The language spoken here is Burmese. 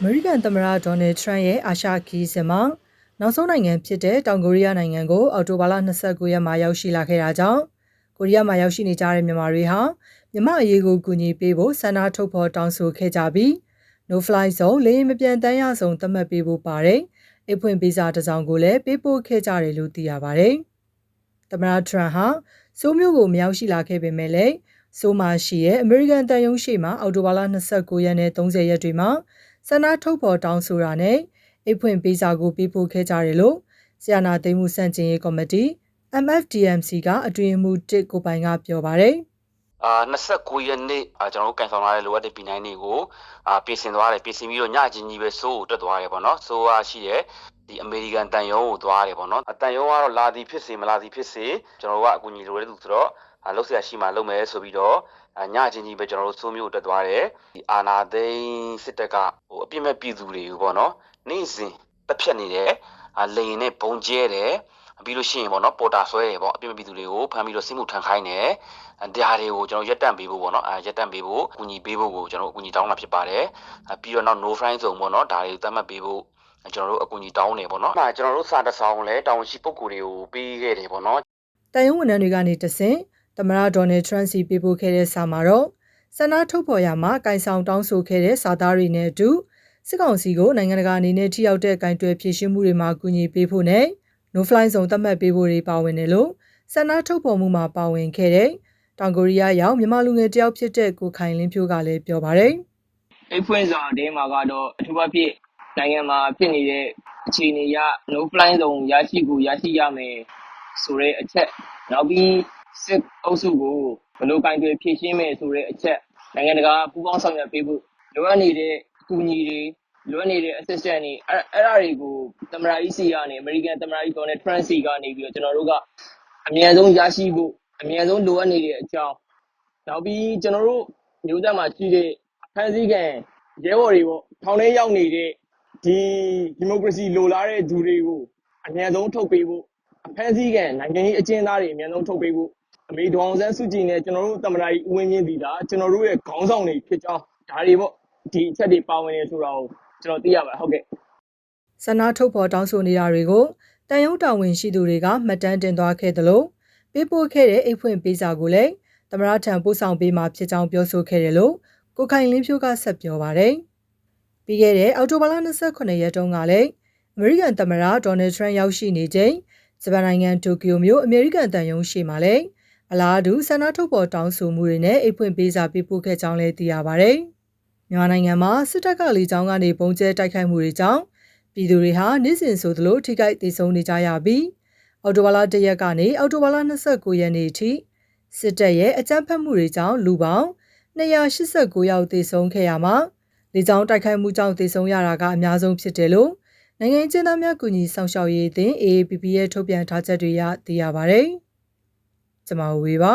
အမေရိကန်သမ္မတဒေါ်နယ်ထရန့်ရဲ့အာရှခီးစဉ်မှာနောက်ဆုံးနိုင်ငံဖြစ်တဲ့တောင်ကိုရီးယားနိုင်ငံကိုအော်တိုဘာလ29ရက်မှာရောက်ရှိလာခဲ့တာကြောင့်ကိုရီးယားမှာရောက်ရှိနေကြတဲ့မြန်မာတွေဟာမြမအရေးကိုကူညီပေးဖို့ဆန္ဒထုတ်ဖော်တောင်းဆိုခဲ့ကြပြီး no fly zone လေယာဉ်မပြန်တမ်းရဆုံးသတ်မှတ်ပေးဖို့ပါတယ်အိတ်ဖွင့်ဗီဇာတစ်စောင်ကိုလည်းပေးပို့ခဲ့ကြတယ်လို့သိရပါတယ်။သမ္မတထရန့်ဟာစိုးမျိုးကိုမရောက်ရှိလာခဲ့ပေမဲ့လည်းဆိုမာရှိရဲ့အမေရိကန်တန်ယုံရှိမှာအော်တိုဘာလ29ရက်နဲ့30ရက်တွေမှာ ဆန္ဒထုတ်ဖော်တောင်းဆိုတာနဲ့အိတ်ဖွင့်ပေးစာကိုပေးပို့ခဲ့ကြတယ်လို့ဆီယနာသိမ်းမှုစန့်ကျင်ရေးကော်မတီ MFDMC ကအတွင်မှုတစ်ကိုပိုင်ကပြောပါတယ်အာ29ရက်နေ့အာကျွန်တော်တို့ကန်ဆောင်လာတဲ့လိုအပ်တဲ့ပြည်နိုင်တွေကိုအာပြင်ဆင်သွားတယ်ပြင်ဆင်ပြီးတော့ညချင်းကြီးပဲစိုးကိုတက်သွားတယ်ပေါ့နော်စိုးကရှိရဲ့ဒီအမေရိကန်တန်ယုံကိုသွားတယ်ပေါ့နော်အတန်ယုံကတော့လာသည်ဖြစ်စေမလာသည်ဖြစ်စေကျွန်တော်တို့ကအကူအညီလိုတဲ့သူဆိုတော့အ လုပ်ဆရာရှိမှလုပ်မယ်ဆိုပြီးတော့ညချင်းကြီးပဲကျွန်တော်တို့စိုးမျိုးတက်သွားတယ်ဒီအာနာသိန်းစစ်တပ်ကဟိုအပြစ်မဲ့ပြည်သူတွေကိုပေါ့နော်နေ့စဉ်တက်ဖြတ်နေတယ်အလိန်နဲ့ဘုံကျဲတယ်ပြီးလို့ရှိရင်ပေါ့နော်ပေါ်တာဆွဲတယ်ပေါ့အပြစ်မဲ့ပြည်သူတွေကိုဖမ်းပြီးတော့စစ်မှုထမ်းခိုင်းတယ်ဒါတွေကိုကျွန်တော်ရက်တန့်ပေးဖို့ပေါ့နော်အဲရက်တန့်ပေးဖို့အကူအညီပေးဖို့ကိုကျွန်တော်အကူအညီတောင်းတာဖြစ်ပါတယ်ပြီးတော့နောက် no fine ဆိုပေါ့နော်ဒါတွေသတ်မှတ်ပေးဖို့ကျွန်တော်တို့အကူအညီတောင်းနေပေါ့နော်။အဲကျွန်တော်တို့စာတစောင်းလည်းတာဝန်ရှိပုဂ္ဂိုလ်တွေကိုပေးခဲ့တယ်ပေါ့နော်။တန်ယုံဝန်ထမ်းတွေကနေတဆင့် သမရဒေါ်နယ်ထရန့်စီပေးပို့ခဲ့တဲ့စာမှာတော့ဆန္ဒထုတ်ဖော်ရမှာကင်ဆောင်တောင်းဆိုခဲ့တဲ့စာသားတွေနဲ့အတူစစ်ကောင်စီကိုနိုင်ငံတကာအနေနဲ့ထိရောက်တဲ့ကင်တွယ်ဖြည့်ရှင်းမှုတွေမှာကူညီပေးဖို့နဲ့ no fly zone သတ်မှတ်ပေးဖို့တွေပါဝင်တယ်လို့ဆန္ဒထုတ်ဖော်မှုမှာပါဝင်ခဲ့တဲ့တောင်ကိုရီးယားရောက်မြန်မာလူငယ်တယောက်ဖြစ်တဲ့ကိုခိုင်လင်းဖြိုးကလည်းပြောပါတယ်။အိတ်ဖွင့်စာတဲမှာကတော့အထူးအဖြစ်နိုင်ငံမှာဖြစ်နေတဲ့အခြေအနေရ no fly zone ရရှိကိုရရှိရမယ်ဆိုတဲ့အချက်နောက်ပြီး စစ်အုပ်စုကိုဘယ်လိုကင်တွယ်ဖြည့်ရှင်းမယ်ဆိုတဲ့အချက်နိုင်ငံတကာပူးပေါင်းဆောင်ရွက်ပေးဖို့လိုအပ်နေတဲ့အကူအညီတွေလိုအပ်နေတဲ့ assistant တွေအဲ့အဲ့ဒါတွေကိုသမ္မတ EC ကနေ American သမ္မတ Donald Trump စီကနေပြီးတော့ကျွန်တော်တို့ကအမြန်ဆုံးရရှိဖို့အမြန်ဆုံးလိုအပ်နေတဲ့အကြောင်းနောက်ပြီးကျွန်တော်တို့မျိုးသက်မှာရှိတဲ့ဖန်စည်းကံရဲဘော်တွေပေါ့ထောင်ထဲရောက်နေတဲ့ဒီဒီမိုကရေစီလိုလားတဲ့သူတွေကိုအမြန်ဆုံးထုတ်ပေးဖို့အဖမ်းစည်းကံနိုင်ငံရေးအကျဉ်းသားတွေအမြန်ဆုံးထုတ်ပေးဖို့ အမေဒေါအောင်ဆန်းစုကြည်နဲ့ကျွန်တော်တို့သမ္မတကြီးဦးဝင်းမြင့်ဒီတာကျွန်တော်တို့ရဲ့ခေါင်းဆောင်တွေဖြစ်ကြောင်းဒါတွေပေါ့ဒီအချက်တွေပါဝင်နေဆိုတာကိုကျွန်တော်သိရပါတယ်ဟုတ်ကဲ့ဆန္ဒထုတ်ဖော်တောင်းဆိုနေတာတွေကိုတန်ရုံးတာဝန်ရှိသူတွေကမှတ်တမ်းတင်သွားခဲ့သလိုပေးပို့ခဲ့တဲ့အိတ်ဖွင့်ပေးစာကိုလည်းသမရထံပို့ဆောင်ပေးမှာဖြစ်ကြောင်းပြောဆိုခဲ့တယ်လို့ကိုခိုင်လင်းဖြိုးကဆက်ပြောပါတယ်။ပြီးခဲ့တဲ့အောက်တိုဘာလ28ရက်တုန်းကလည်းအမေရိကန်သမ္မတဒေါ်နယ်ထရန့်ရောက်ရှိနေချိန်ဂျပန်နိုင်ငံတိုကျိုမြို့အမေရိကန်တန်ယုံရှိမှလည်း အလားတူဆန္ဒထုတ်ဖော်တောင်းဆိုမှုတွေနဲ့အိတ်ဖွင့်ပေးစာပေးပို့ခဲ့ကြောင်းလည်းသိရပါဗျ။မြန်မာနိုင်ငံမှာစစ်တပ်ကလေကြောင်းကနေပုံကျဲတိုက်ခိုက်မှုတွေကြောင့်ပြည်သူတွေဟာနေ့စဉ်ဆိုသလိုထိခိုက်ဒေဆုံးနေကြရပြီးအော်တိုဘာလ၁ရက်ကနေအော်တိုဘာလ29ရက်နေ့ထိစစ်တပ်ရဲ့အကြမ်းဖက်မှုတွေကြောင့်လူပေါင်း289ယောက်သေဆုံးခဲ့ရမှာလေကြောင်းတိုက်ခိုက်မှုကြောင့်သေဆုံးရတာကအများဆုံးဖြစ်တယ်လို့နိုင်ငံကျင်းသားများကူညီဆောင်ရှောက်ရေးအသင်း AAPP ရဲ့ထုတ်ပြန်ထားချက်တွေရသိရပါဗျ။ ကျွန်မဝေပါ